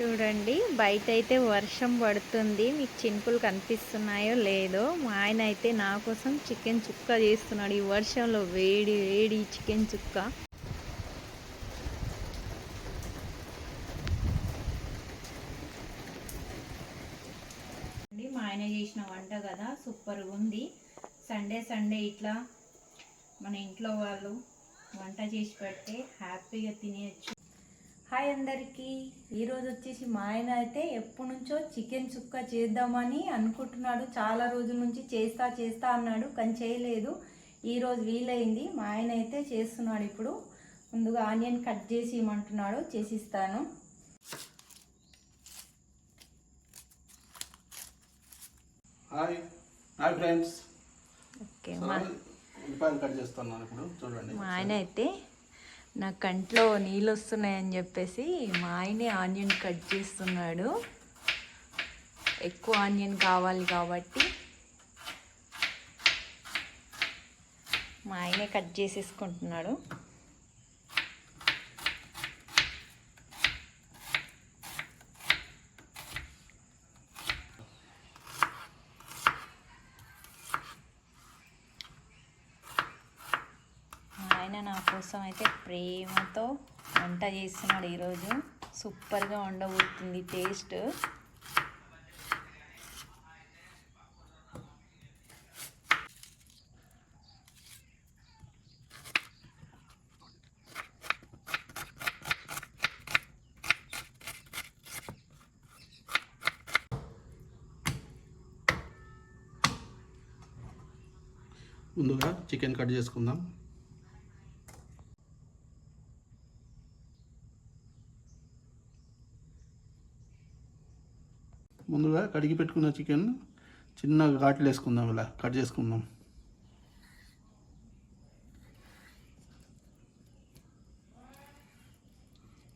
చూడండి బయట అయితే వర్షం పడుతుంది. మీకు చినుకులు కనిపిస్తున్నాయో లేదో మా ఆయన అయితే నా కోసం చికెన్ చుక్క చేస్తున్నాడు. ఈ వర్షంలో వేడి వేడి చికెన్ చుక్క. మా ఆయన చేసిన వంట కదా సూపర్గా ఉంది. సండే సండే ఇట్లా మన ఇంట్లో వాళ్ళు వంట చేసి పెడితే హ్యాపీగా తినేయచ్చు. హాయ్ అందరికీ. ఈరోజు వచ్చేసి మా ఆయన అయితే ఎప్పటి నుంచో చికెన్ చుక్క చేద్దామని అనుకుంటున్నాడు. చాలా రోజుల నుంచి చేస్తా చేస్తా అన్నాడు కానీ చేయలేదు. ఈరోజు వీలైంది. మా ఆయన అయితే చేస్తున్నాడు ఇప్పుడు. ముందుగా ఆనియన్ కట్ చేసి ఇమ్మంటున్నాడు చేసిస్తాను. హాయ్. Hi friends. ఓకే మా ఉల్లిపాయలు కట్ చేస్తున్నాను ఇప్పుడు. చూడండి మా ఆయన అయితే నా కంట్లో నీళ్ళు వస్తున్నాయని చెప్పేసి మా ఆయనే ఆనియన్ కట్ చేస్తున్నాడు. ఎక్కువ ఆనియన్ కావాలి కాబట్టి మా ఆయనే కట్ చేసేసుకుంటున్నాడు మా ఆయన నా కోసం అయితే ప్రేమతో వంట చేస్తున్నాడు ఈరోజు. సూపర్గా ఉండబోతుంది టేస్ట్. ముందుగా చికెన్ కట్ చేసుకుందాం ముందుగా కడిగి పెట్టుకున్న చికెన్ చిన్నగా ఘాట్లు వేసుకుందాం ఇలా కట్ చేసుకుందాం.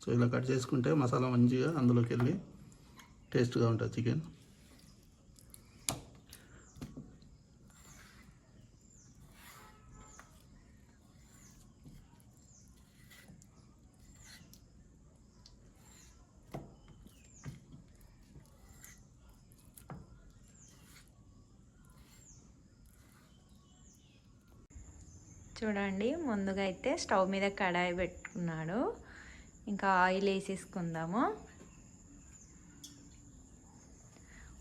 సో ఇలా కట్ చేసుకుంటే మసాలా మంచిగా అందులోకి వెళ్ళి టేస్ట్గా ఉంటుంది చికెన్. చూడండి ముందుగా అయితే స్టవ్ మీద కడాయి పెట్టుకున్నాడు. ఇంకా ఆయిల్ వేసేసుకుందాము.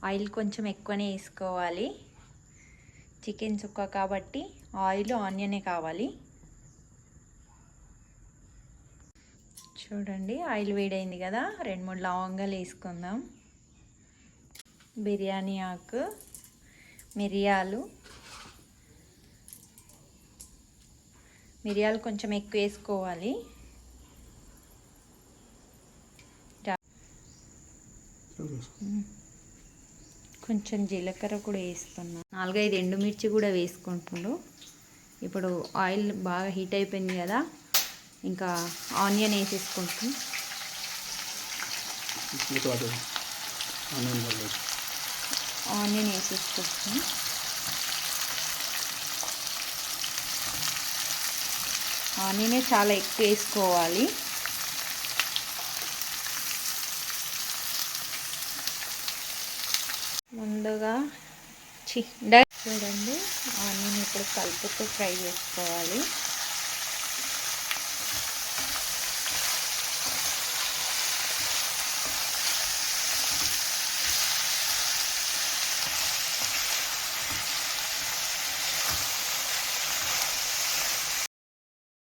ఆయిల్ కొంచెం ఎక్కువనే వేసుకోవాలి. చికెన్ చుక్క కాబట్టి ఆయిల్ ఆనియనే కావాలి. చూడండి ఆయిల్ వేడైంది కదా రెండు మూడు లవంగాలు వేసుకుందాం. బిర్యానీ ఆకు మిరియాలు మిరియాలు కొంచెం ఎక్కువ వేసుకోవాలి. కొంచెం జీలకర్ర కూడా వేస్తున్నా. నాలుగైదు ఎండుమిర్చి కూడా వేసుకుంటుండు. ఇప్పుడు ఆయిల్ బాగా హీట్ అయిపోయింది కదా ఇంకా ఆనియన్ వేసేసుకుంటాం ఆనియన్ వేసేసుకుంటాం ఆనియనే చాలా ఎక్కువ వేసుకోవాలి. ముందుగా చి చూడండి. ఆనియన్ ఇప్పుడు కలుపుతూ ఫ్రై చేసుకోవాలి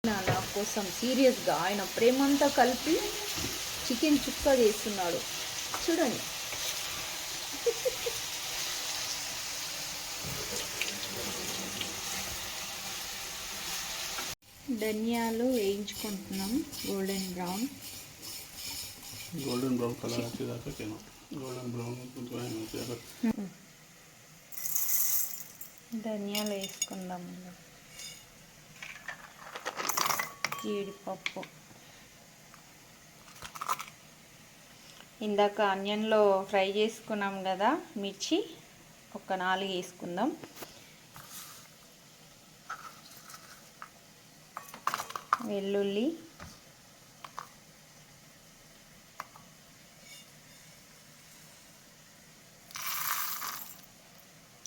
నా నా కోసం సీరియస్గా ఆయన ప్రేమంతా కలిపి చికెన్ చుక్క చేస్తున్నాడు చూడండి. ధనియాలు వేయించుకుంటున్నాం. Golden brown golden brown colour వచ్చేదాకా గోల్డెన్ బ్రౌన్ ధనియాలు వేసుకుందాం. జీడిపప్పు. ఇందాక ఆనియన్లో ఫ్రై చేసుకున్నాం కదా మిర్చి ఒక నాలుగు వేసుకుందాం. వెల్లుల్లి.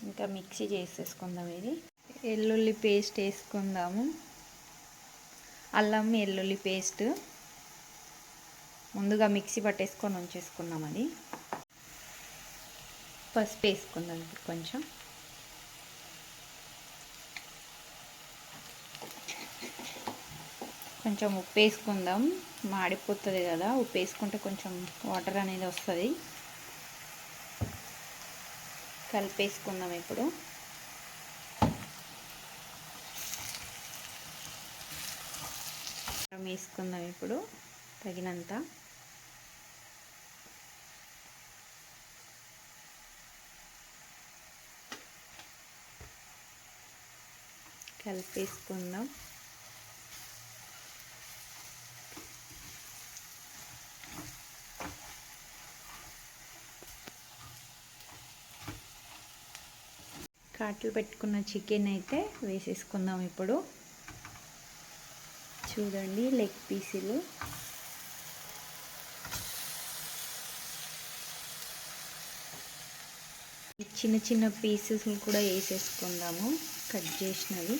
ఇంకా మిక్సీ చేసేసుకుందాం ఇది. వెల్లుల్లి పేస్ట్ వేసుకుందాము. అల్లం వెల్లుల్లి పేస్ట్ ముందుగా మిక్సీ పట్టేసుకొని ఉంచేసుకున్నాం అది. పసుపు వేసుకుందాం కొంచెం. కొంచెం ఉప్పు వేసుకుందాం. మాడిపోతుంది కదా ఉప్పు వేసుకుంటే కొంచెం వాటర్ అనేది వస్తుంది. కలిపేసుకుందాం ఇప్పుడు. కారం వేసుకుందాం ఇప్పుడు తగినంత. కలిపేసుకుందాం. కాట్లు పెట్టుకున్న చికెన్ అయితే వేసేసుకుందాం ఇప్పుడు. చూడండి లెగ్ పీసులు చిన్న చిన్న పీసెస్ కూడా వేసేసుకుందాము కట్ చేసినవి.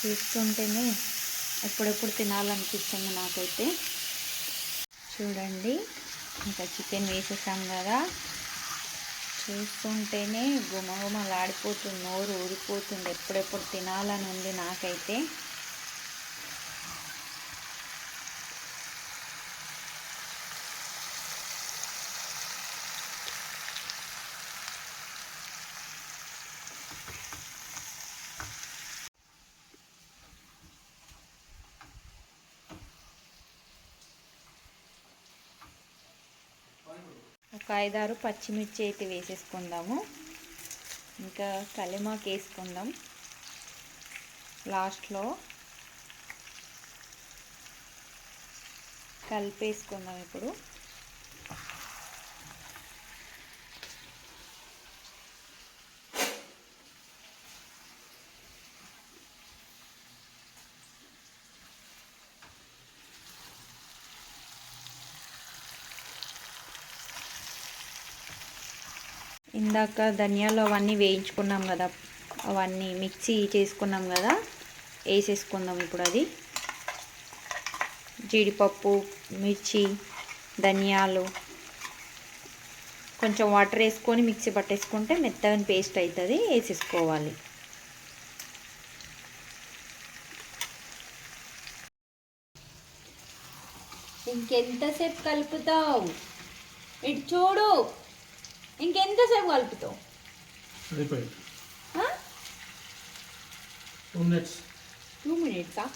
చూస్తుంటేనే ఎప్పుడెప్పుడు తినాలనిపిస్తుంది నాకైతే. చూడండి ఇంకా చికెన్ వేసేసాం కదా. చూస్తుంటేనే గుమగుమలాడిపోతుంది నోరు ఊరిపోతుంది ఎప్పుడెప్పుడు తినాలని ఉంది నాకైతే. ఒక ఐదారు పచ్చిమిర్చి అయితే వేసేసుకుందాము. ఇంకా కలిమాకు వేసుకుందాం లాస్ట్లో కలిపేసుకుందాం ఇప్పుడు. ఇందాక ధనియాలు అవన్నీ వేయించుకున్నాం కదా అవన్నీ మిక్సీ చేసుకున్నాం కదా వేసేసుకుందాం ఇప్పుడు అది. జీడిపప్పు మిర్చి ధనియాలు కొంచెం వాటర్ వేసుకొని మిక్సీ పట్టేసుకుంటే మెత్తగా పేస్ట్ అవుతుంది వేసేసుకోవాలి. ఇంకెంతసేపు కలుపుతావు ఇటు చూడు. ఇంకెంతసేపు కలుపుతావు? అయిపోయింది. టూ మినిట్స్ టూ మినిట్సా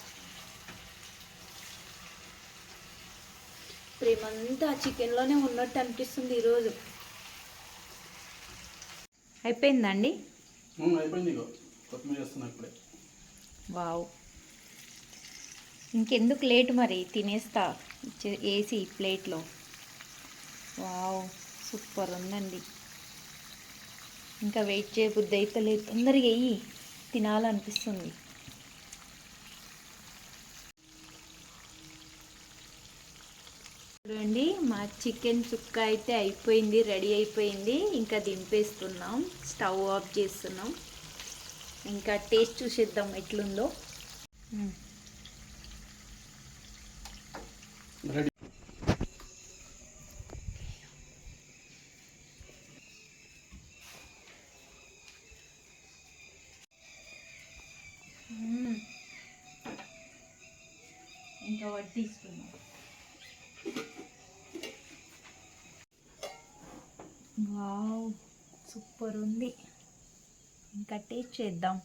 ప్రేమంతా చికెన్లోనే ఉన్నట్టు అనిపిస్తుంది ఈరోజు. అయిపోయిందండి అయిపోయింది కొత్తిమీర వావ్. ఇంకెందుకు లేట్ మరి? తినేస్తా. వేసి ప్లేట్లో. వావ్. సూపర్ ఉందండి. ఇంకా వెయిట్ చేయబుద్ధి అయితే లేదు. తొందరగా వెయ్యి తినాలనిపిస్తుంది. చూడండి మా చికెన్ చుక్క అయితే అయిపోయింది రెడీ అయిపోయింది. ఇంకా దింపేస్తున్నాం. స్టవ్ ఆఫ్ చేస్తున్నాం. ఇంకా టేస్ట్ చూసేద్దాం ఎట్లుందో. ఇంకా వడ్డిస్తున్నాం వావ్ సూపర్ ఉంది. ఇంకా టేస్ట్ చేద్దాం.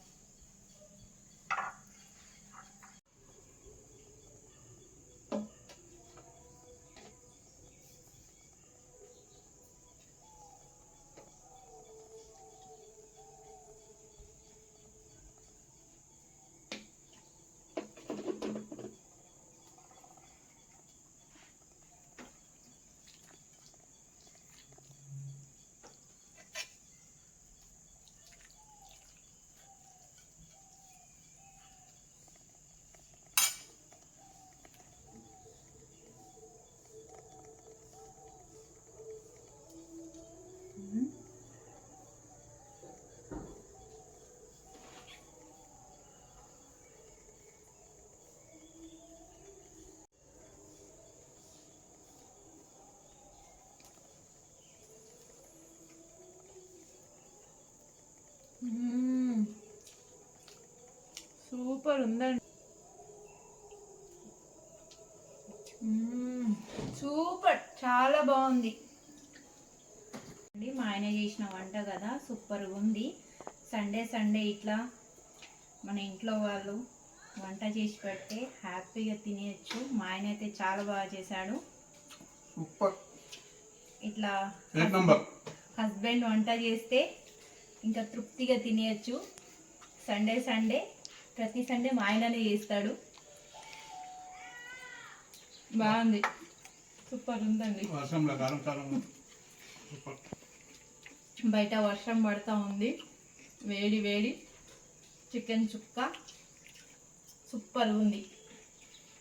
సూపర్ ఉందండి. సూపర్. చాలా బాగుంది. మా ఆయన చేసిన వంట కదా సూపర్గా ఉంది. సండే సండే ఇట్లా మన ఇంట్లో వాళ్ళు వంట చేసి పెడితే హ్యాపీగా తినేయచ్చు. మా ఆయన అయితే చాలా బాగా చేశాడు. ఇట్లా హస్బెండ్ వంట చేస్తే ఇంకా తృప్తిగా తినేయచ్చు. సండే సండే ప్రతి సండే మా ఆయననే చేస్తాడు. బాగుంది. సూపర్ ఉందండి. వర్షంలో బయట వర్షం పడతా ఉంది. వేడి వేడి. చికెన్ చుక్క. సూపర్ ఉంది.